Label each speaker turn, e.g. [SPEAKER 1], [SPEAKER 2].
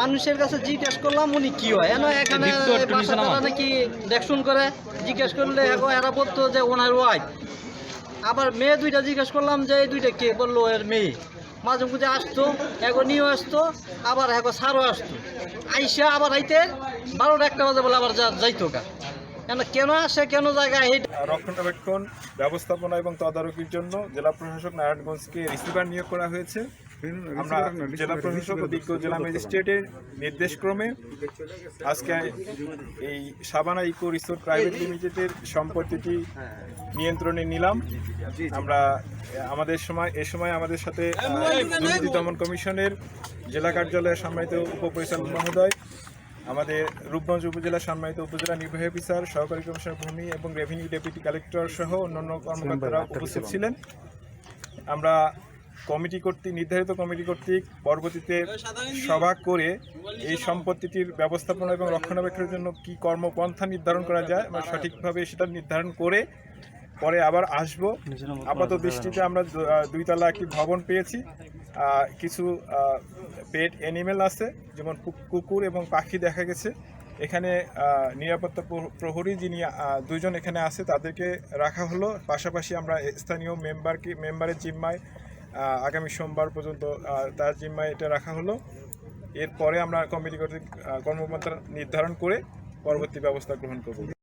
[SPEAKER 1] মানুষের কাছে জিজ্ঞেস করলাম উনি কি হয়? এখানে নাকি দেখশুন করে জিজ্ঞেস করলে এরা বলতো যে ওনার ওয়াইফ আবার মেয়ে দুইটা জিজ্ঞেস করলাম যে এই দুইটা কে? বলল এর মেয়ে। মাঝে মাঝে আসতো এখন নিয়েও আসতো আবার এখন সারও আসতো। আইসা আবার আইতে বারোটা একটা বাজে বলে আবার যাইতো গা। কেন আসে, কেন
[SPEAKER 2] রক্ষণাবেক্ষণ, ব্যবস্থাপনা এবং তদারকির জন্য জেলা প্রশাসক নারায়ণগঞ্জকে রিসিভার নিয়োগ করা হয়েছে। আমরা জেলা প্রশাসক ও বিজ্ঞ জেলা ম্যাজিস্ট্রেটের নির্দেশক্রমে আজকে এই সাবানা ইকো রিসোর্ট প্রাইভেট লিমিটেডের সম্পত্তিটি নিয়ন্ত্রণে নিলাম। আমরা, আমাদের সময়, এ সময় আমাদের সাথে দমন কমিশনের জেলা কার্যালয়ের সম্মানিত উপপরিচালক মহোদয় আমাদের রূপগঞ্জ উপজেলা সম্মানিত উপজেলা নির্বাহী অফিসার সহকারী কমিশনার ভূমি এবং রেভিনিউ ডেপুটি কালেক্টর সহ অন্যান্য কর্মকর্তারা উপস্থিত ছিলেন। আমরা কমিটি কর্তৃক নির্ধারিত কমিটি কর্তৃক পরবর্তীতে সভা করে এই সম্পত্তিটির ব্যবস্থাপনা এবং রক্ষণাবেক্ষণের জন্য কি কর্মপন্থা নির্ধারণ করা যায় আমরা সঠিকভাবে সেটা নির্ধারণ করে পরে আবার আসব। আপাত দৃষ্টিতে আমরা দুইতলা একটি ভবন পেয়েছি। কিছু পেট অ্যানিমেল আছে, যেমন কুকুর এবং পাখি দেখা গেছে। এখানে নিরাপত্তা প্রহ- প্রহরী যিনি দুজন এখানে আছে, তাদেরকে রাখা হলো। পাশাপাশি আমরা স্থানীয় মেম্বারকে মেম্বারের জিম্মায় আগামী সোমবার পর্যন্ত তার জিম্মায় এটা রাখা হলো। এরপরে আমরা কমিটি কর্তৃক কর্মপন্থা নির্ধারণ করে পরবর্তী ব্যবস্থা গ্রহণ করব।